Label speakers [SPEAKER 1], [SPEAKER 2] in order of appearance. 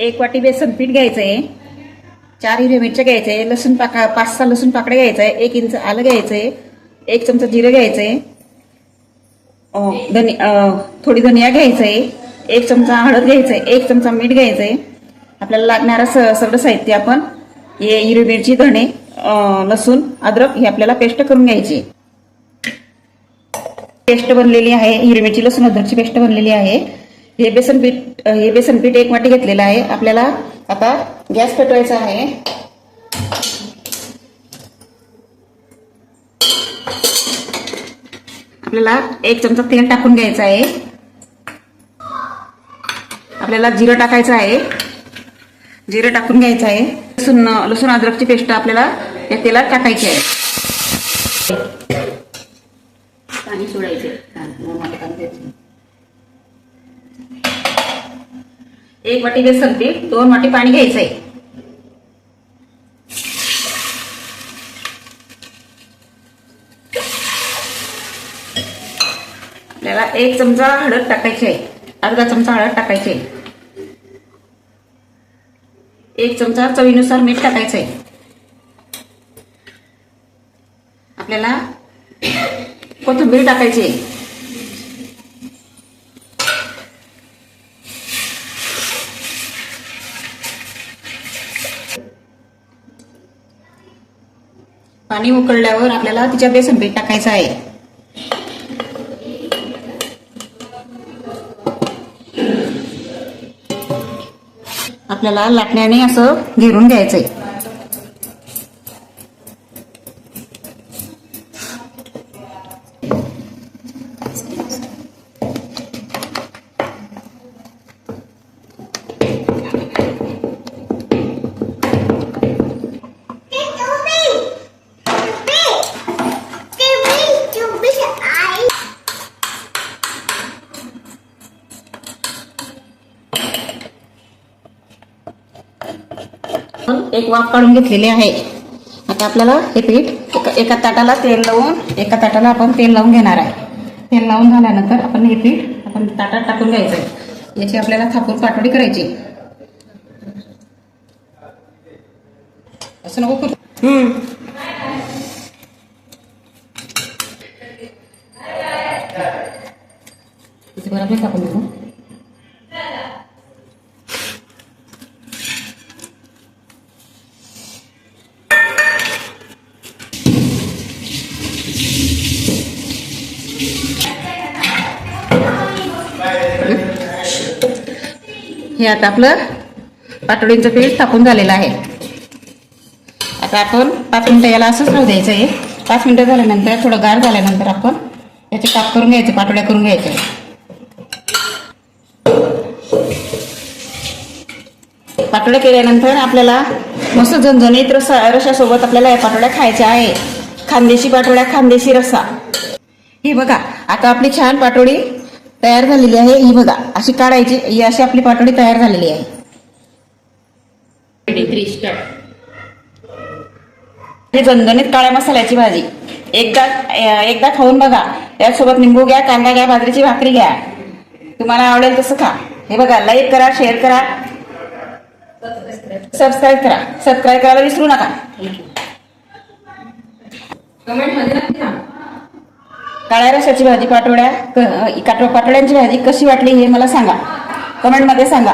[SPEAKER 1] एक वाटी बेसन पीठ घ्यायचं आहे चार हिरव्या मिरच्या घ्यायचं आहे लसूण पाका पाच सहा लसूण पाकडे घ्यायचं आहे एक इंच आलं घ्यायचं आहे एक चमचा जिरं घ्यायचं आहे अं, धनी थोडी धनिया घ्यायचं आहे एक चमचा हळद घ्यायचं आहे एक चमचा मीठ घ्यायचं आहे आपल्याला लागणारं स सगळं साहित्य आपण हे हिरवी मिरची धणे लसूण अद्रक हे आपल्याला पेस्ट करून घ्यायची. पेस्ट बनलेली आहे. हिरवी मिरची लसूण अद्रकची पेस्ट बनलेली आहे. हे बेसन पीठ हे बेसन पीठ एक वाटी घेतलेलं आहे. आपल्याला आता गॅस पेटवायचा आहे. आपल्याला एक चमचा तेल टाकून घ्यायचं आहे. आपल्याला जिरं टाकायचं आहे. जिरं टाकून घ्यायचं आहे. लसूण लसूण अद्रकची पेस्ट आपल्याला या तेलात टाकायची आहे पाणी सोडायचे एक वाटी बेसन पीठ दोन वाटी पाणी घ्यायचं आहे आपल्याला एक चमचा हळद टाकायची आहे अर्धा चमचा हळद टाकायची आहे. एक चमचा चवीनुसार मीठ टाकायचं आहे. आपल्याला कोथिंबीर टाकायची आहे. पाणी उकळल्यावर आपल्याला तिच्या बेसन पीठ टाकायचं आहे. आपल्याला लाटण्याने असं घेरून घ्यायचंय. एक वाफ काढून घेतलेली आहे. आता आपल्याला हे पीठ एका ताटाला तेल लावून एका ताटाला आपण तेल लावून घेणार आहे. तेल लावून झाल्यानंतर आपण हे पीठ आपण ताटात टाकून घ्यायचं आहे याची आपल्याला थापून पाटोडी करायची. असं नको करू. हम्म. बरोबर टाकून देऊ. हे आता आपलं पाटोळींचं पीठ तापून झालेलं आहे. आता आपण पाच मिनटं याला असंच राहू द्यायचं आहे. पाच मिनटं झाल्यानंतर थोडं गार झाल्यानंतर आपण याचे काप करून घ्यायचे पाटोळ्या करून घ्यायचे. पाटोळ्या केल्यानंतर आपल्याला मस्त झणझणीत रसा रशासोबत आपल्याला या पाटोळ्या खायच्या आहे. खानदेशी पाटोळ्या खानदेशी रस्सा ही बघा आता आपली छान पाटोळी तयार झालेली आहे. ही बघा अशी काढायची ही अशी आपली पाटोळी तयार झालेली आहे. ही झणझणीत काळ्या मसाल्याची भाजी. एकदा एकदा खाऊन बघा. त्यासोबत निंबू घ्या कांदा घ्या बाजरीची भाकरी घ्या. तुम्हाला आवडेल तसं खा. हे बघा लाईक करा शेअर करा. सबस्क्राईब करा. सबस्क्राईब करायला विसरू नका.
[SPEAKER 2] कमेंटमध्ये
[SPEAKER 1] काळ्या रशाची भाजी पाटोळ्या क- काटो- पाटोळ्यांची भाजी कशी वाटली हे मला सांगा. कमेंटमध्ये सांगा.